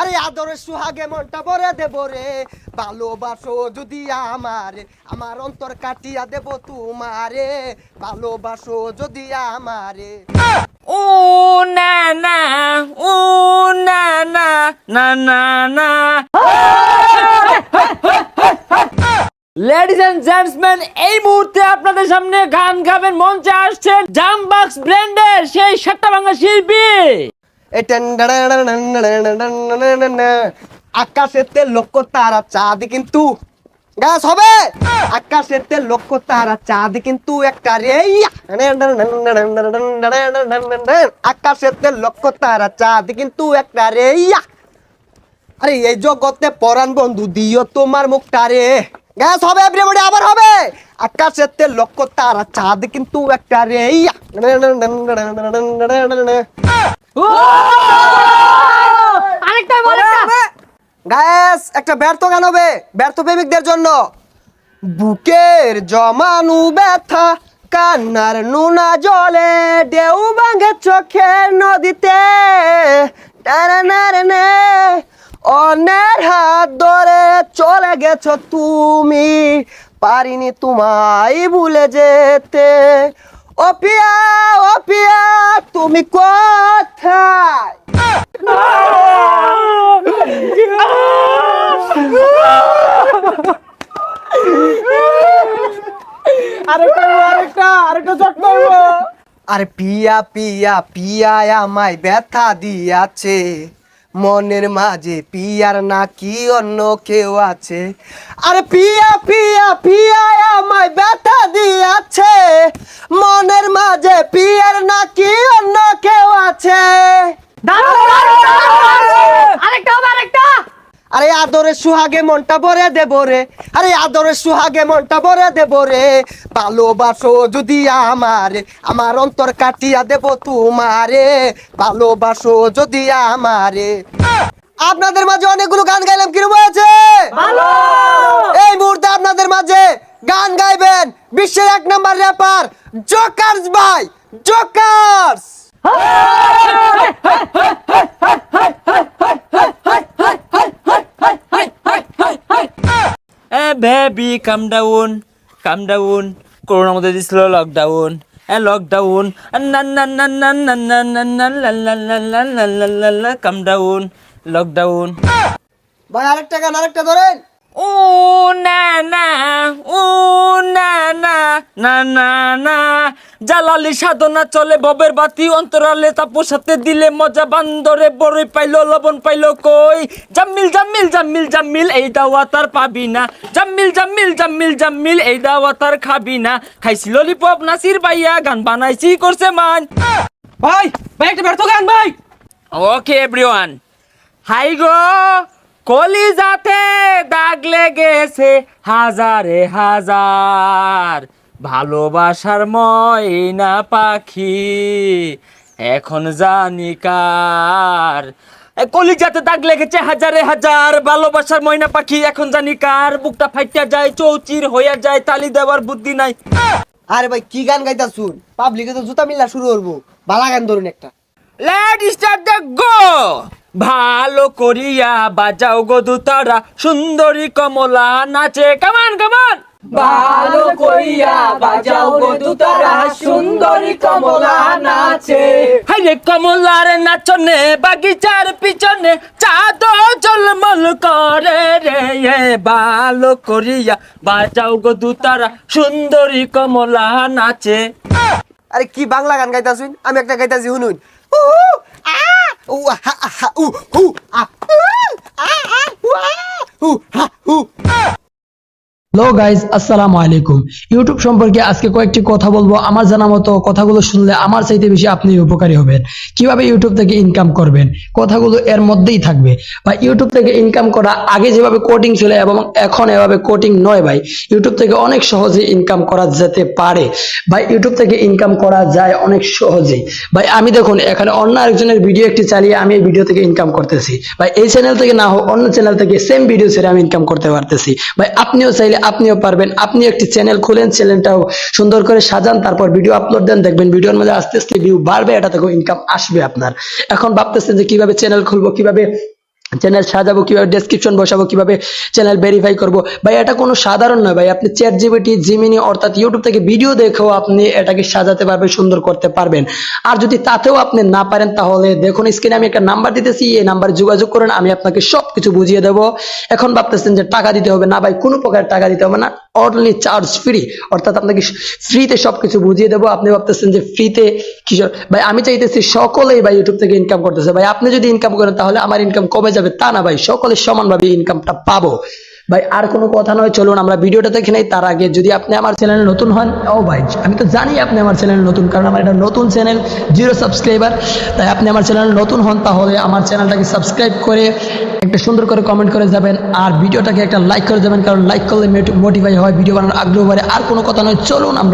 আরে আদরের সুহাগে মনটা ভরে দেব রে। ভালোবাসো যদি আমারে, আমার অন্তর কাটিয়া দেব তোমারে। ভালোবাসো যদি আমারে। ও না না ও না না না না না। লেডিস এন্ড জেন্টসম্যান এই মুহূর্তে আপনাদের সামনে গান গাবেন মঞ্চে আসছেন জামবাক্স ব্র্যান্ডের সেই সাতটা বাংলা শিল্পী। আকাশেতে লক্ষ তারা চাঁদ কিন্তু গাছ হবে আকাশেতে লক্ষ তারা চাঁদ কিন্তু একটা রে আকাশেতে লক্ষ তারা চাঁদ কিন্তু একটা রে আরে এই জগতে পরাণ বন্ধু দিও তোমার মুখটা রে গ্যাস হবে এভরিবডি আবার হবে আকাশেতে লক্ষ তারা চাঁদ কিন্তু একটা রে আরেকটা আরেকটা। গ্যাস একটা ব্যর্থ গান হবে। ব্যর্থ প্রেমিকদের জন্য। বুকের জমানু ব্যথা কান্নার নুনা জলে ঢেউ ভাঙে চোখের নদীতে। অন্যের হাত ধরে চলে গেছো তুমি। পারিনি তোমায় ভুলে যেতে। ও পিয়া ও পিয়া তুমি কোথায় আরে পিয়া পিয়া পিয়া আমায় ব্যথা দিয়াছে। মনের মাঝে পিয়ার নাকি অন্য কেউ আছে? আরে পিয়া পিয়া আরে আদরের সুহাগে মনটা ভরে দেব রে। আরে আদরের সুহাগে মনটা ভরে দেব রে। ভালোবাসো যদি আমারে আমার অন্তর কাটিয়া দেব তোমারে। ভালোবাসো যদি আমারে। আপনাদের মাঝে অনেকগুলো গান গাইলাম হয়েছে? ভালো! এই মুহূর্তে আপনাদের মাঝে গান গাইবেন বিশ্বের এক নাম্বার র্যাপার জোকার্স ভাই জোকার্স এ baby calm down calm down করোনার মধ্যে দিছিল লকডাউন এ লকডাউন কাম ডাউন লকডাউন ভাই আরেকটা গান আরেকটা ধরেন। ও না না ও না না না না না। জালালি সাধনা চলে ববের বাতি অন্তরালে তাপর সাথে দিলে মজা বান্দরে বড়ই পাইলো লবণ পাইলো কই? জাম্মিল জাম্মিল জাম্মিল জাম্মিল এই দাওয়া তার পাবি না। জাম্মিল জাম্মিল জাম্মিল জাম্মিল এই দাওয়া তার খাবি না। খাইছি ললিপপ নাসির ভাইয়া গান বানাইছি করছে মান। ভাই ভাই একটা ব্যর্থ গান ভাই। ওকে এভরিওয়ান হাই গো কলিজাতে দাগ লেগেছে হাজারে হাজার। ভালোবাসার ময়না পাখি এখন জানি কার। কলিজাতে দাগ লেগেছে হাজারে হাজার ভালোবাসার ময়না পাখি এখন জানি কার। বুকটা ফাইটা যায় চৌচির হইয়া যায় তালি দেওয়ার বুদ্ধি নাই। আরে ভাই কি গান গাইতা শুন পাবলিকে তো জুতা মিল্লা শুরু করব। বালা গান ধরুন একটা। লেট স্টার্ট দ্য গো ভালো করিয়া বাজাও গো দুতারা সুন্দরী কমলা নাচে। কামান কামান ভালো করিয়া বাজাও গো দুতারা সুন্দরী কমলা নাচে। হাইরে কমলার নাচনে বাগিচার পিছনে চাঁদ জলমল করে রে। এ ভালো করিয়া বাজাও গো দুতারা সুন্দরী কমলা নাচে। আরে কি বাংলা গান গাইতা শুন আমি একটা গাইতাছি শুনুন। Ooh ah, ha, ah, ha, ooh ooh ah, hello guys আসসালামু আলাইকুম। ইউটিউব সম্পর্কে আজকে কয়েকটি কথা বলব। আমার জানা মতো কথাগুলো শুনলে আমার চাইতে বেশি আপনি উপকারী হবেন। কীভাবে ইউটিউব থেকে ইনকাম করবেন? কথাগুলো এর মধ্যেই থাকবে। বা ইউটিউব থেকে ইনকাম করা আগে যেভাবে কোডিং ছিল এবং এখন এভাবে কোডিং নয় ভাই। ইউটিউব থেকে অনেক সহজে ইনকাম করা যেতে পারে। ভাই ইউটিউব থেকে ইনকাম করা যায় অনেক সহজেই। ভাই, আমি দেখুন, এখানে অন্য আরেকজনের ভিডিও একটি চালিয়ে আমি এই ভিডিও থেকে ইনকাম করতেছি। ভাই, এই চ্যানেল থেকে না হোক, অন্য চ্যানেল থেকে সেম ভিডিও ছেড়ে আমি ইনকাম করতে পারতেছি। ভাই, আপনিও চাইলে আপনিও পারবেন। আপনি একটি চ্যানেল খুলেন চ্যানেলটাও সুন্দর করে সাজান, তারপর ভিডিও আপলোড দেন। দেখবেন ভিডিওর মধ্যে আস্তে আস্তে ভিউ বাড়বে, এটা থেকে ইনকাম আসবে আপনার। এখন ভাবতেছেন যে কীভাবে চ্যানেল খুলবো, কীভাবে চ্যানেল সাজাবো কীভাবে ডেসক্রিপশন বসাবো কীভাবে চ্যানেল ভেরিফাই করব? ভাই, এটা কোনো সাধারণ নয়, ভাই। আপনি চ্যাট জিবিটি জিমিনি অর্থাৎ ইউটিউব থেকে ভিডিও দেখেও আপনি এটাকে সাজাতে পারবেন, সুন্দর করতে পারবেন। আর যদি তাতেও আপনি না পারেন, তাহলে দেখুন স্ক্রিনে আমি একটা নাম্বার দিতেছি, এই নাম্বারে যোগাযোগ করেন, আমি আপনাকে সব কিছু বুঝিয়ে দেবো। এখন ভাবতেছেন যে টাকা দিতে হবে। না, ভাই, কোনো প্রকার টাকা দিতে হবে না। অনলি চার্জ ফ্রি অর্থাৎ আপনাকে ফ্রিতে সব কিছু বুঝিয়ে দেবো। আপনি ভাবতেছেন যে ফ্রিতে কিশোর ভাই, আমি চাইতেছি সকলেই ভাই ইউটিউব থেকে ইনকাম করতেছে। ভাই, আপনি যদি ইনকাম করেন তাহলে আমার ইনকাম কমে যাবে। তা না ভাই, সকলে সমানভাবে ইনকামটা পাবো। ভাই, আর কোনো কথা নয়, চলুন আমরা ভিডিওটা দেখে নেই। তার আগে যদি আপনি আমার চ্যানেল নতুন হন, ও ভাই, আমি তো জানি আপনি আমার চ্যানেল নতুন, কারণ আমার এটা নতুন চ্যানেল, জিরো সাবস্ক্রাইবার। তাই আপনি আমার চ্যানেল নতুন হন, তাহলে আমার চ্যানেলটাকে সাবস্ক্রাইব করে একটা সুন্দর করে কমেন্ট করে যাবেন, আর ভিডিওটাকে একটা লাইক করে যাবেন, কারণ লাইক করলে মোটিফাই হয়, ভিডিও বানানোর আগ্রহ বাড়ে। আর কোনো কথা নয়, চলুন আমরা